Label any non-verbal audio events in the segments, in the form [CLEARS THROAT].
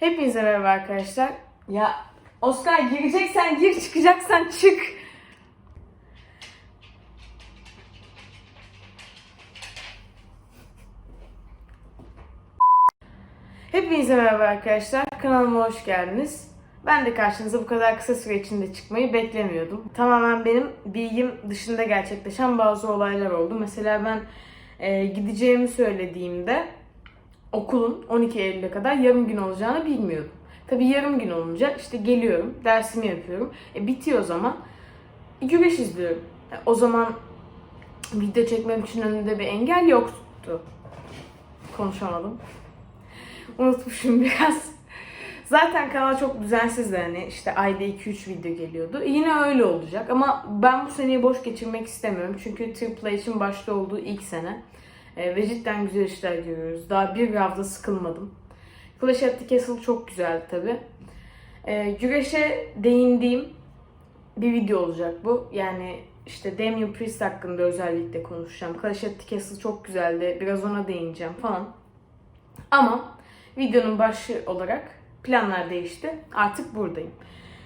Hepinize merhaba arkadaşlar. Ya Oscar gireceksen gir, çıkacaksan çık. Hepinize merhaba arkadaşlar. Kanalıma hoş geldiniz. Ben de karşınıza bu kadar kısa süre içinde çıkmayı beklemiyordum. Tamamen benim bilgim dışında gerçekleşen bazı olaylar oldu. Mesela ben e, gideceğimi söylediğimde okulun 12 Eylül'e kadar yarım gün olacağını bilmiyordum. Tabii yarım gün olunca işte geliyorum, dersimi yapıyorum. E, bitiyor o zaman. Güreş izliyorum. E, o zaman video çekmem için önünde bir engel yoktu. Konuşamadım. Unutmuşum [LAUGHS] biraz. Zaten kanal çok düzensizdi hani işte ayda 2-3 video geliyordu. Yine öyle olacak ama ben bu seneyi boş geçirmek istemiyorum. Çünkü Triple H'in başta olduğu ilk sene. Ee, ve cidden güzel işler görüyoruz. Daha bir hafta sıkılmadım. Clash at the Castle çok güzeldi tabi. Ee, güreşe değindiğim bir video olacak bu. Yani işte Damien Priest hakkında özellikle konuşacağım. Clash at the Castle çok güzeldi. Biraz ona değineceğim falan. Ama videonun başı olarak planlar değişti. Artık buradayım.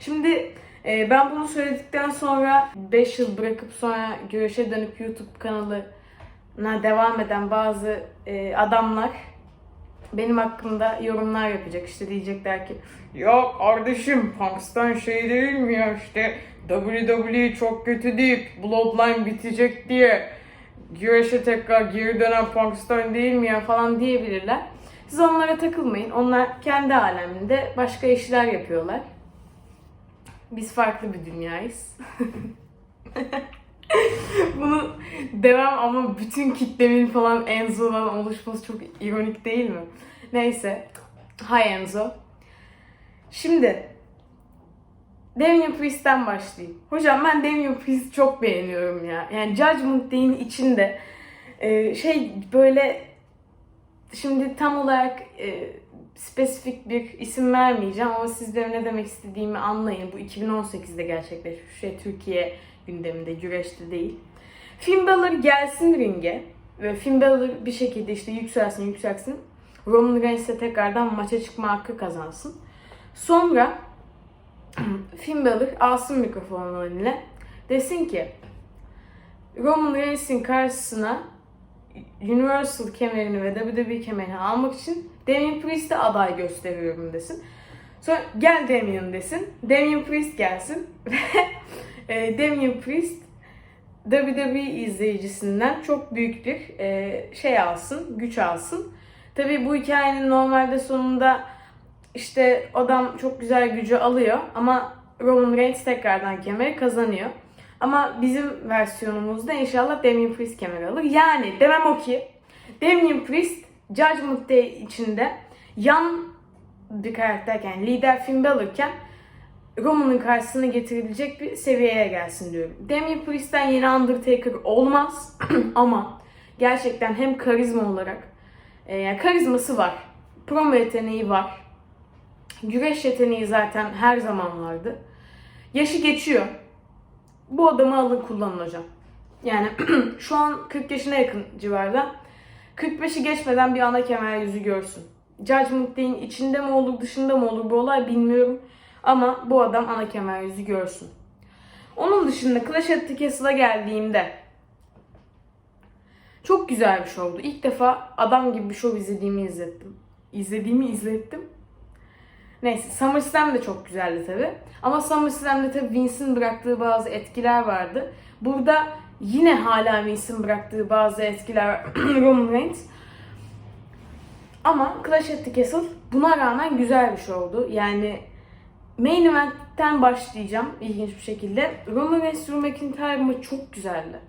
Şimdi e, ben bunu söyledikten sonra 5 yıl bırakıp sonra güreşe dönüp YouTube kanalına devam eden bazı e, adamlar benim hakkımda yorumlar yapacak. İşte diyecekler ki ya kardeşim Punks'tan şey değil mi ya işte WWE çok kötü deyip Bloodline bitecek diye güreşe tekrar geri dönen Punks'tan değil mi ya falan diyebilirler. Siz onlara takılmayın. Onlar kendi aleminde başka işler yapıyorlar. Biz farklı bir dünyayız. [LAUGHS] [LAUGHS] Bunu devam ama bütün kitlemin falan Enzo'dan oluşması çok ironik değil mi? Neyse. Hi Enzo. Şimdi Damien Priest'ten başlayayım. Hocam ben Damien Priest'i çok beğeniyorum ya. Yani Judgment Day'in içinde e, şey böyle şimdi tam olarak e, spesifik bir isim vermeyeceğim ama sizlerin ne demek istediğimi anlayın. Bu 2018'de gerçekleşmiş şey Türkiye gündeminde, güreşte değil. Finn Balor gelsin ringe ve Finn Balor bir şekilde işte yükselsin yükselsin. Roman Reigns'e tekrardan maça çıkma hakkı kazansın. Sonra [CLEARS THROAT] Finn Balor alsın mikrofonu eline. Desin ki Roman Reigns'in karşısına Universal kemerini ve WWE kemerini almak için Damien Priest'e aday gösteriyorum desin. Sonra gel Damien desin. Damien Priest gelsin. Ve [LAUGHS] e, Damien Priest WWE izleyicisinden çok büyük bir e, şey alsın, güç alsın. Tabii bu hikayenin normalde sonunda işte adam çok güzel gücü alıyor ama Roman Reigns tekrardan kemeri kazanıyor. Ama bizim versiyonumuzda inşallah Damien Priest kemeri alır. Yani demem o ki Damien Priest Judgment Day içinde yan bir karakterken, lider Finn Balor'ken Roman'ın karşısına getirilecek bir seviyeye gelsin diyorum. Damien Priest'ten yeni Undertaker olmaz [CLEARS THROAT] ama gerçekten hem karizma olarak e, yani karizması var. Promo yeteneği var. Güreş yeteneği zaten her zaman vardı. Yaşı geçiyor. Bu adamı alın kullanın hocam. Yani [CLEARS THROAT] şu an 40 yaşına yakın civarda. 45'i geçmeden bir ana kemer yüzü görsün. Judgment Day'in içinde mi olur dışında mı olur bu olay bilmiyorum. Ama bu adam ana kemer yüzü görsün. Onun dışında Clash at the Castle'a geldiğimde çok güzel bir şovdu. İlk defa adam gibi bir şov izlediğimi izlettim. İzlediğimi izlettim. Neyse SummerSlam da çok güzeldi tabi. Ama SummerSlam'da tabi Vince'in bıraktığı bazı etkiler vardı. Burada yine hala Vince'in bıraktığı bazı etkiler. [CLEARS THROAT] Roman Reigns. Ama Clash at the Castle buna rağmen güzel bir oldu. Yani main event'ten başlayacağım ilginç bir şekilde. Roman Reigns Drew McIntyre maçı çok güzeldi.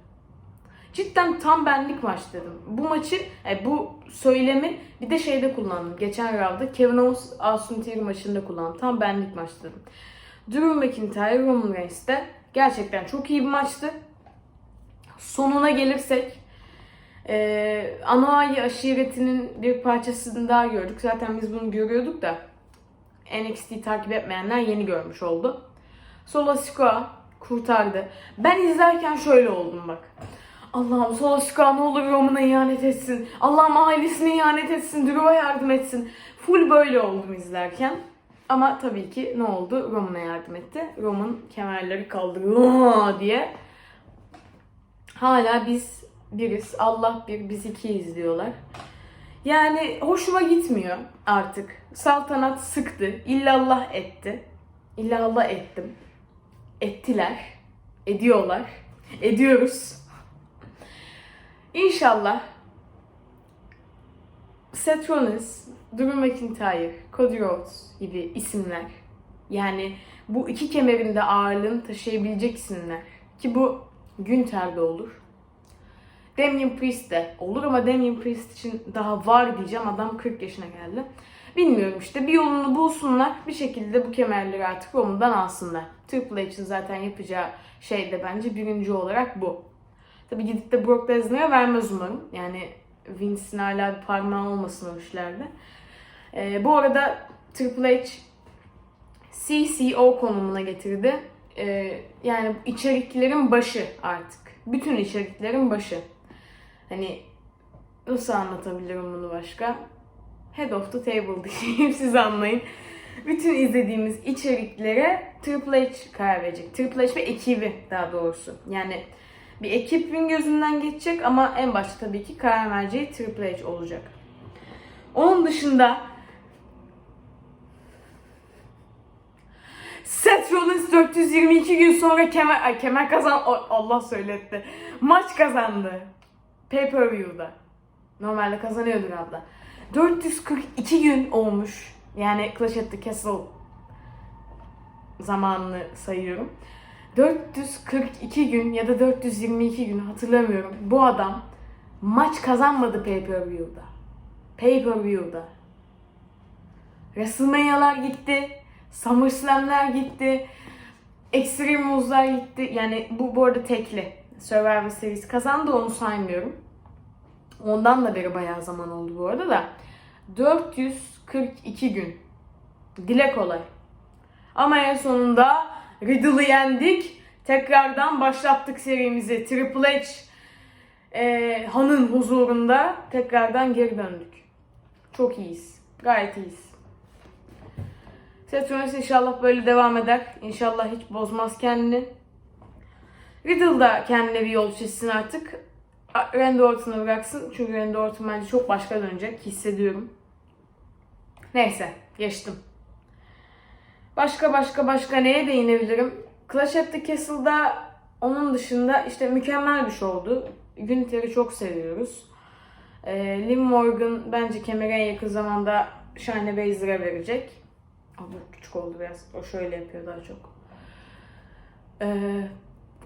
Cidden tam benlik maç dedim. Bu maçı, e, bu söylemi bir de şeyde kullandım. Geçen roundda Kevin Owens Austin Theory maçında kullandım. Tam benlik maç dedim. Drew McIntyre Roman Reigns'te gerçekten çok iyi bir maçtı. Sonuna gelirsek e, Anoa'i aşiretinin bir parçasını daha gördük. Zaten biz bunu görüyorduk da NXT takip etmeyenler yeni görmüş oldu. Solo Sikoa kurtardı. Ben izlerken şöyle oldum bak. Allah'ım Solo Sikoa ne olur Roman'a ihanet etsin. Allah'ım ailesine ihanet etsin. Drew'a yardım etsin. full böyle oldum izlerken. Ama tabii ki ne oldu? Roman'a yardım etti. Roman kemerleri kaldırıyor diye. Hala biz biriz. Allah bir, biz ikiyiz diyorlar. Yani hoşuma gitmiyor artık. Saltanat sıktı. İllallah etti. İllallah ettim. Ettiler. Ediyorlar. Ediyoruz. İnşallah Seth Rollins, Drew McIntyre, Cody Rhodes gibi isimler. Yani bu iki kemerin de ağırlığını taşıyabilecek isimler. Ki bu Günther de olur. Damian Priest de olur ama Damian Priest için daha var diyeceğim. Adam 40 yaşına geldi. Bilmiyorum işte bir yolunu bulsunlar. Bir şekilde bu kemerleri artık Roman'dan alsınlar. Triple H'in zaten yapacağı şey de bence birinci olarak bu. Tabi gidip de Brock Lesnar'a vermez umarım. Yani Vince'in hala bir parmağı olmasın o işlerde. Ee, bu arada Triple H CCO konumuna getirdi. Ee, yani içeriklerin başı artık. Bütün içeriklerin başı. Hani nasıl anlatabilirim bunu başka? Head of the table [LAUGHS] diyeyim siz anlayın. Bütün izlediğimiz içeriklere Triple H karar verecek. Triple H ve ekibi daha doğrusu. Yani bir ekibin gözünden geçecek ama en başta tabii ki karar vereceği Triple H olacak. Onun dışında Seth Rollins 422 gün sonra kemer, ay kemer kazan Allah söyletti. Maç kazandı. Pay-per-view'da. Normalde kazanıyordur abla. 442 gün olmuş. Yani Clash at the Castle zamanını sayıyorum. 442 gün ya da 422 gün hatırlamıyorum. Bu adam maç kazanmadı pay-per-view'da. Pay-per-view'da. WrestleMania'lar gitti. SummerSlam'ler gitti. Extreme Rules'lar gitti. Yani bu bu arada tekli. Survivor Series kazandı onu saymıyorum. Ondan da beri bayağı zaman oldu bu arada da. 442 gün. Dile kolay. Ama en sonunda Riddle'ı yendik. Tekrardan başlattık serimizi. Triple H e, Han'ın huzurunda tekrardan geri döndük. Çok iyiyiz. Gayet iyiyiz. Seth Rollins inşallah böyle devam eder. İnşallah hiç bozmaz kendini. Riddle da kendine bir yol çizsin artık. Randy Orton'u bıraksın. Çünkü Randy Orton bence çok başka dönecek. Hissediyorum. Neyse. Geçtim. Başka başka başka neye değinebilirim? Clash at the Castle'da onun dışında işte mükemmel bir şey oldu. Gunther'i çok seviyoruz. Ee, Liv Morgan bence kemere yakın zamanda Shayna Baszler'a verecek. Bu küçük oldu biraz. O şöyle yapıyor daha çok. Ee,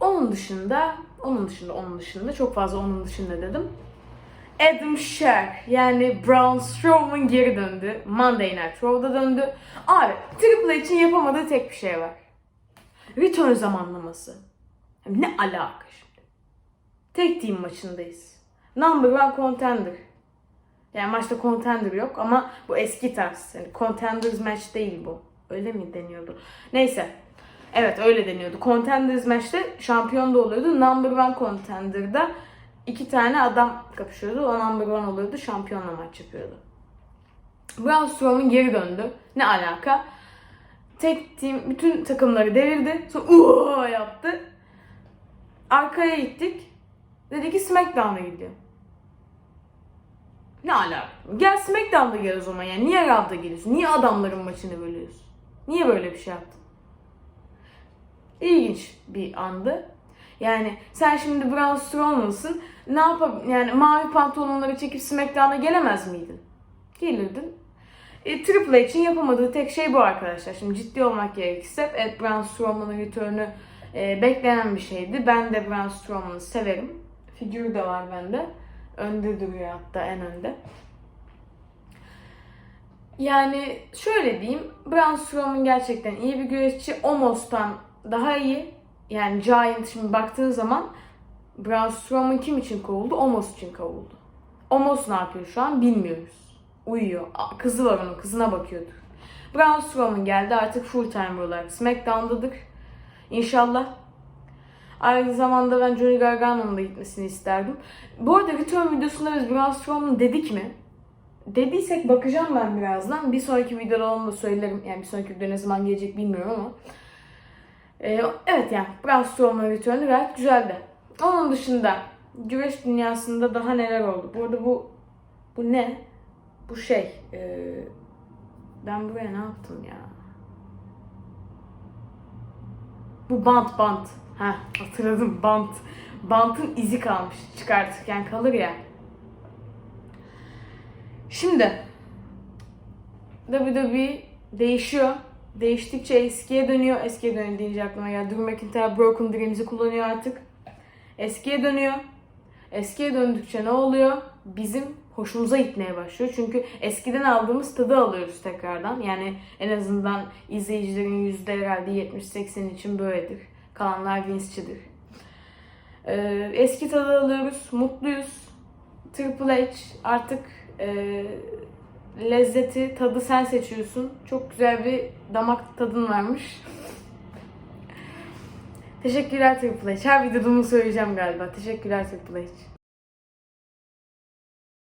onun dışında, onun dışında, onun dışında çok fazla onun dışında dedim. Adam Sher yani Braun Strowman geri döndü. Monday Night Raw'da döndü. Abi Triple H'in yapamadığı tek bir şey var. Return zamanlaması. Ne alaka şimdi? Tek team maçındayız. Number one contender. Yani maçta contender yok ama bu eski tarz. Yani contenders match değil bu. Öyle mi deniyordu? Neyse. Evet öyle deniyordu. Contenders match'te şampiyon da oluyordu. Number one contender'da iki tane adam kapışıyordu. O number one oluyordu. Şampiyonla maç yapıyordu. Braun Strowman geri döndü. Ne alaka? Tek team bütün takımları devirdi. Sonra uuu yaptı. Arkaya gittik. Dedi ki SmackDown'a gidiyor. Ne alaka? Gel SmackDown'da gel o zaman yani. Niye Raw'da geliyorsun? Niye adamların maçını bölüyorsun? Niye böyle bir şey yaptın? İlginç bir andı. Yani sen şimdi Braun Strowman'sın. Ne yapab yani mavi pantolonları çekip SmackDown'a gelemez miydin? Gelirdin. E, Triple H'in yapamadığı tek şey bu arkadaşlar. Şimdi ciddi olmak gerekirse evet Braun Strowman'ın return'ü e, beklenen bir şeydi. Ben de Braun Strowman'ı severim. Figürü de var bende. Önde duruyor hatta en önde. Yani şöyle diyeyim. Braun Strowman gerçekten iyi bir güreşçi. Omos'tan daha iyi. Yani Giant şimdi baktığın zaman Braun Strowman kim için kovuldu? Omos için kovuldu. Omos ne yapıyor şu an bilmiyoruz. Uyuyor. Kızı var onun. Kızına bakıyordur. Braun Strowman geldi artık full time olarak. SmackDown'dadır. İnşallah. Aynı zamanda ben Johnny Gargano'nun da gitmesini isterdim. Bu arada Return videosunda biz Braun Strowman dedik mi? dediysek bakacağım ben birazdan. Bir sonraki videoda onu da söylerim. Yani bir sonraki video ne zaman gelecek bilmiyorum ama. Ee, evet yani Brainstorm'un Return'u gayet güzeldi. Onun dışında güreş dünyasında daha neler oldu? Bu arada bu bu ne? Bu şey. e, ben buraya ne yaptım ya? Bu bant bant. Ha hatırladım bant. Bantın izi kalmış çıkartırken kalır ya. Şimdi WWE değişiyor. Değiştikçe eskiye dönüyor. Eskiye dönüyor deyince aklıma geldi. Drew McIntyre Broken Dreams'i kullanıyor artık. Eskiye dönüyor. Eskiye döndükçe ne oluyor? Bizim hoşumuza gitmeye başlıyor. Çünkü eskiden aldığımız tadı alıyoruz tekrardan. Yani en azından izleyicilerin yüzde herhalde 70-80 için böyledir. Kalanlar Vince'çidir. Ee, eski tadı alıyoruz. Mutluyuz. Triple H artık e, lezzeti, tadı sen seçiyorsun. Çok güzel bir damak tadın varmış. Teşekkürler Triple H. Her videoda bunu söyleyeceğim galiba. Teşekkürler Triple H.